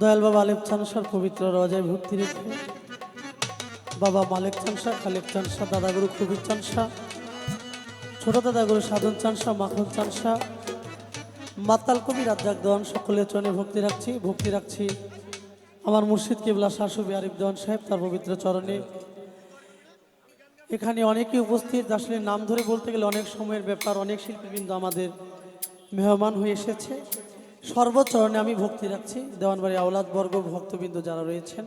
দয়াল বাবা আলেপ পবিত্র ভক্তি রেখে। বাবা মালেক চানসা খালেক চানসা দাদাগুরু কবির চানসা ছোট দাদাগুরু সাধন চানসা মাখন চানসা মাতাল কবি রাজ্জাক দেওয়ান সকলের চরণে ভক্তি রাখছি ভক্তি রাখছি। আমার মুর্শিদ কেবলা শাশুবি আরিফ দেওয়ান সাহেব, তার পবিত্র চরণে। এখানে অনেকে উপস্থিত আসলে নাম ধরে বলতে গেলে অনেক সময়ের ব্যাপার অনেক শিল্পীবৃন্দ আমাদের মেহমান হয়ে এসেছে। সর্বচরণে আমি ভক্তি রাখছি দেওয়ানবাড়ি আওলাদ বর্গ ভক্তবৃন্দ যারা রয়েছেন।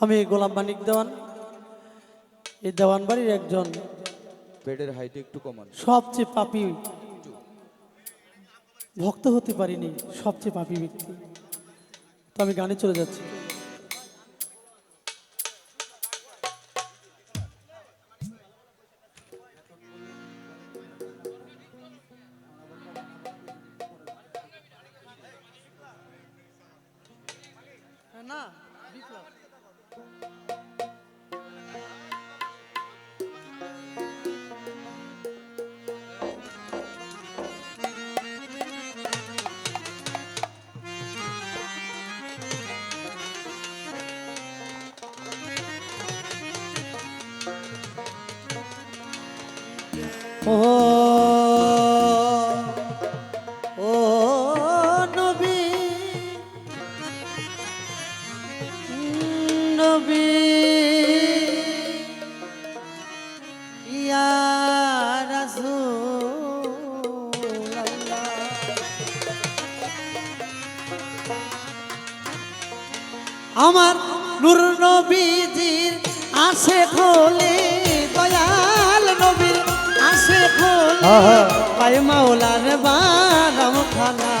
আমি গোলাম মানিক দেওয়ান এই দেওয়ানবাড়ির একজন বেডের হাইট একটু কমান। সবচেয়ে পাপি ভক্ত হতে পারিনি সবচেয়ে পাপি ব্যক্তি। তো আমি গানে চলে যাচ্ছি। না বিপ্লব ও আমার নূর নবীজির আসে খোলে দয়াল নবীর আসে খোলে। পায় মাওলার বারাম খানা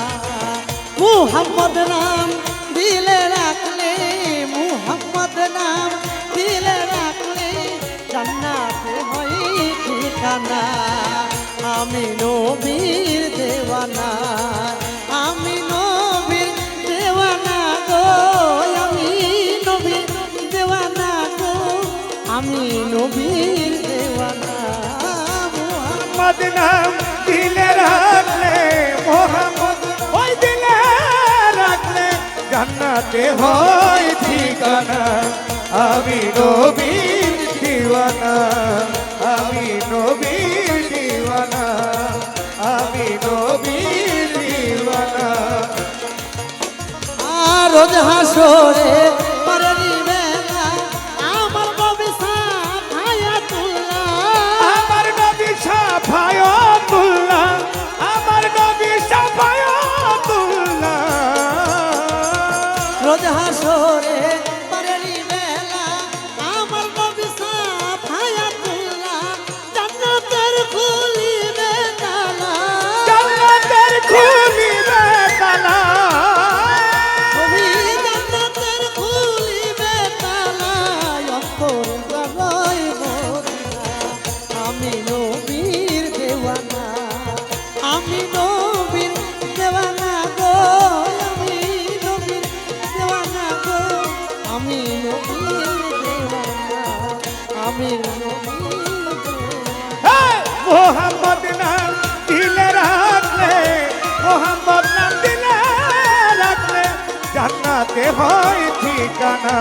মুহাম্মদ নাম দিলে রাখলে মুহাম্মদ নাম দিলে রাখলে জান্নাতে হয় ঠিকানা। মোহাম্মদ নাম দিলে রাখলে মোহাম্মদ ওই দিলে রাখলে জান্নাতে হয় ঠিকানা, আমি নবীর দিওয়ানা, আমি নবীর দিওয়ানা, আমি নবীর দিওয়ানা। আর রোজ হাসরে হাসরে জান্নাতে হয় ঠিকানা?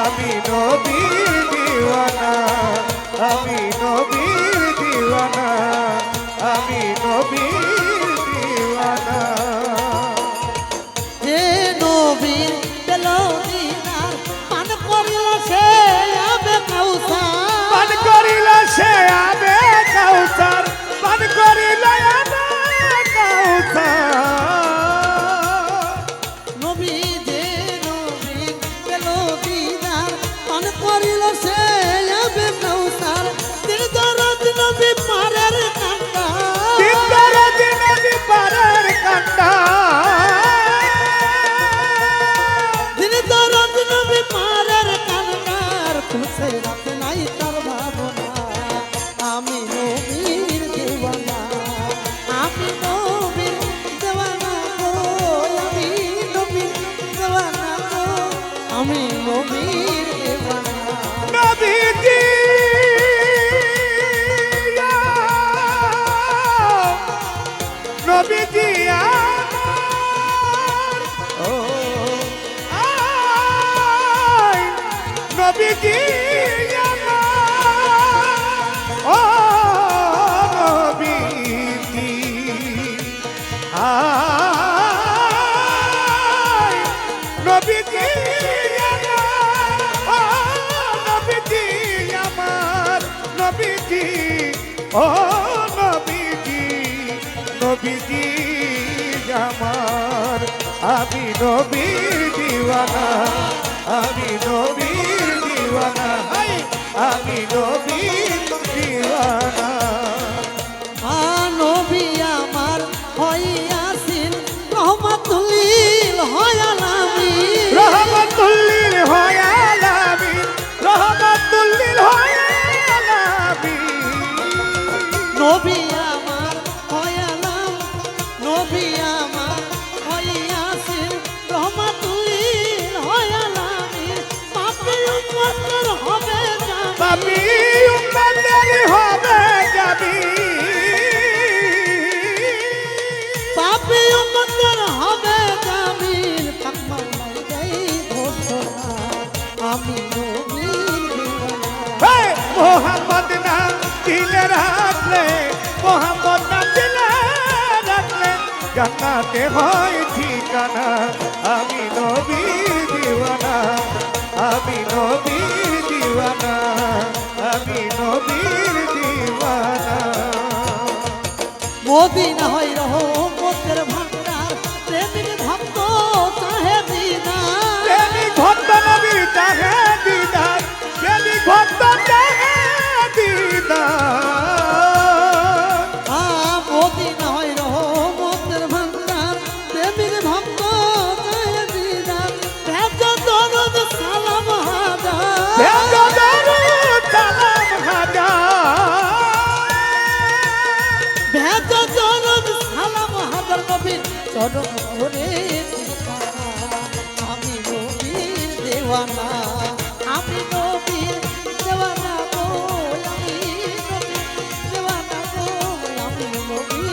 আমি নবীর দিওয়ানা আমি নবীর দিওয়ানা আমি নবীর দিওয়ানা। যে নবীর পেল দিনার পান করিল সে আবে কাউসার। পান করিল সে আবে নবীজি ও নবীজি ও নবীজি নবীজি ও নবীজি আমার নবীজি ও নবীজি আমার। আমি নবীর দিওয়ানা আমি নবীর দিওয়ানা আমি নবীর দিওয়ানা। নবী আমার হইয়াছিল রহমাতুল্লিল হয়ালামি রহমতুল্লিল হয়ালামি রহমতুল্লিল হয়ালামি নবী জান্নাতে হয় ঠিকানা। আমি নবী দিওয়ানা, আমি নবীর দিওয়ানা, আমি নবীর দিওয়ানা। মদিনা হয় রহমতের আমি নবীর দেওয়ানা, আমি নবীর দেওয়ানা গো, আমি দেওয়ানা গো, আমি নবীর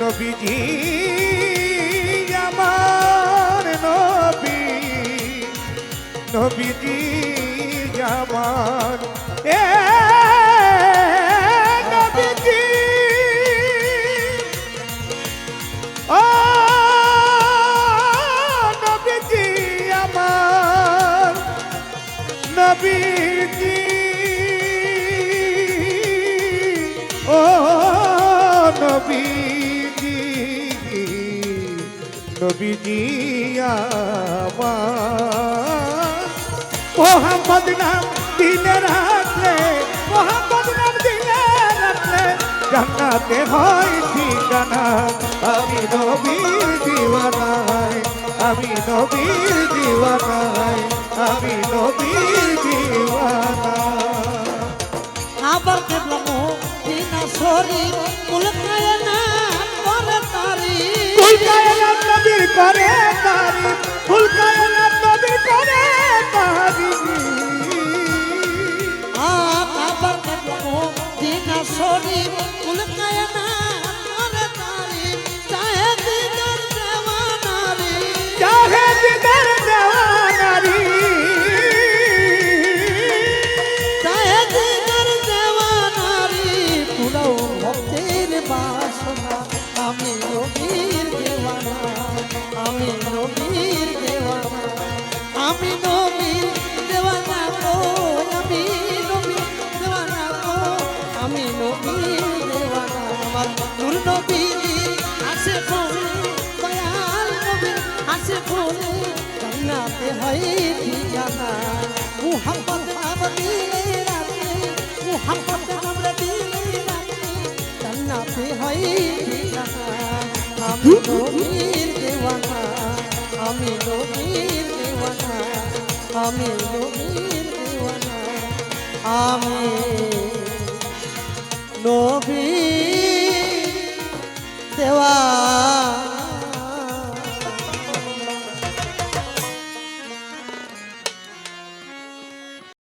নবীজি আমার, নবী নবীজি আমার। এ নবীজি ও নবীজি আমার নবীজি। ও নবীজি নবীজি আমার। মোহাম্মদ নাম দিলে রাখলে মোহাম্মদ নাম দিলে রাখলে জান্নাতে হয়। ঠিকানা আমি নবীর দিওয়ানায় আমি নবীর দিওয়ানায় আমি নবীর দিওয়ানা আবার কেবল মদিনা শরীর মুলকায় না করে তারি ফুল নবীর করে তারি ফুল শরীর মুলকায় না। নবীর আসে ফুলে জান্নাতে হয় ঠিকানা মুহাম্মদ বাবা দিলে রাখলে মুহাম্মদ আমরা দিলে রাখলে জান্নাতে হয় ঠিকানা আমি নবীর দেওয়ানা আমি নবীর দেওয়ানা আমি নবীর দেওয়ানা আমি নবীর দেওয়ানা